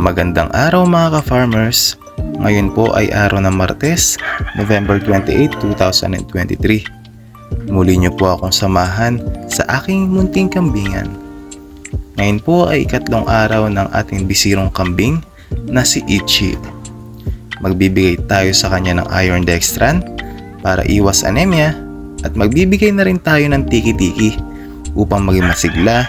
Magandang araw mga ka-farmers! Ngayon po ay araw ng Martes, November 28, 2023. Muli niyo po akong samahan sa aking munting kambingan. Ngayon po ay ikatlong araw ng ating bisirong kambing na si Ichi. Magbibigay tayo sa kanya ng iron dextran para iwas anemia at magbibigay na rin tayo ng tiki-tiki upang maging masigla,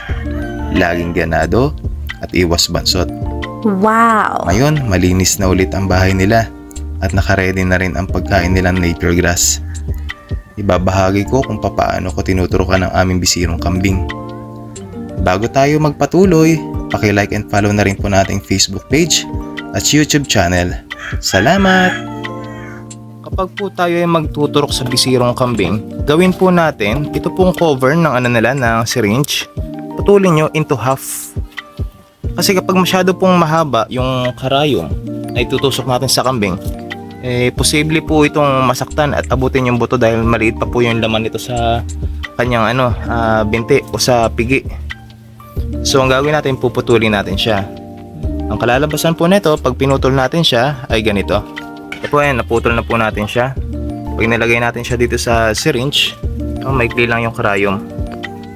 laging ganado at iwas bansot. Wow! Ngayon, malinis na ulit ang bahay nila at nakaredy na rin ang pagkain nilang napier grass. Ibabahagi ko kung papaano ko tinuturukan ang aming bisirong kambing. Bago tayo magpatuloy, paki-like and follow na rin po nating Facebook page at YouTube channel. Salamat! Kapag po tayo ay magtuturok sa bisirong kambing, gawin po natin ito pong cover ng ano nila ng syringe. Putulin nyo into half kasi kapag masyado pong mahaba yung karayom na itutusok natin sa kambing, eh, posible po itong masaktan at abutin yung buto dahil maliit pa po yung laman nito sa kanyang ano, ah, binti o sa pigi. So ang gagawin natin, puputulin natin siya. Ang kalalabasan po nito, pag pinutol natin siya, ay ganito. Ito po yan, naputol na po natin siya. Pag nilagay natin siya dito sa syringe, oh, maikli lang yung karayom.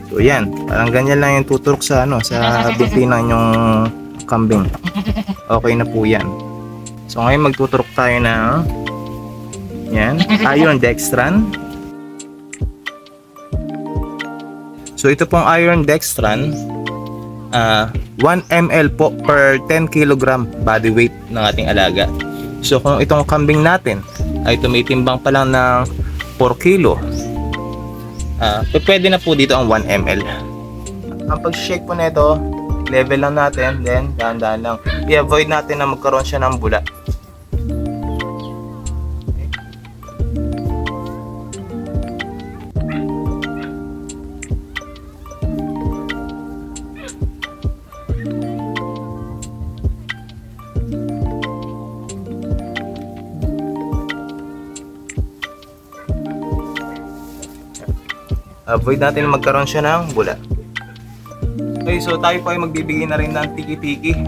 So yan, parang ganyan lang yung tuturok sa ano, sa binti ng inyong kambing. Okay na po yan. So ngayon magtuturok tayo ng yan, iron dextran. So ito pong iron dextran, ah 1 ml po per 10 kg body weight ng ating alaga. So kung itong kambing natin ay tumitimbang pa lang ng 4 kilo, Ah, uh, pwede na po dito ang 1 ml. Ang pag-shake po nito, level lang natin, then dahan-dahan lang. I-avoid natin na magkaroon siya ng bula. Avoid natin na magkaroon siya ng bula. Okay, so tayo po ay magbibigay na rin ng tiki-tiki.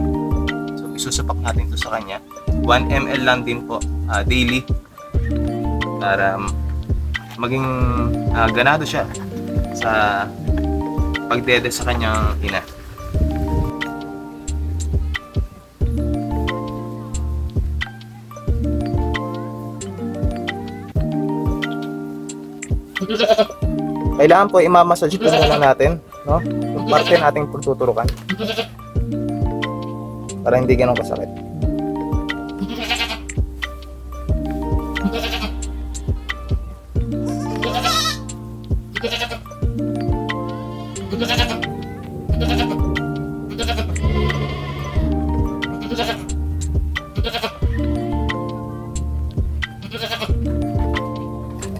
So isusupak natin to sa kanya. 1 ml lang din po ah, daily para maging ah, ganado siya sa pagdede sa kanyang ina. Kailangan po imamassage ito muna natin, no? Yung parte nating pagtuturukan. Para hindi ganun kasakit.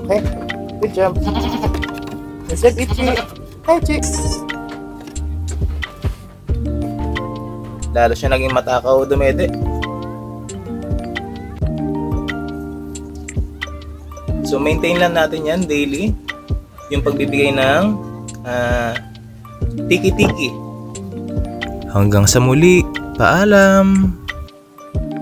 Okay, good job. What's up, Ichi? Hi, Ichi. Lalo siya naging matakaw dumede. So maintain lang natin yan daily. Yung pagbibigay ng ah, tiki-tiki. Hanggang sa muli. Paalam!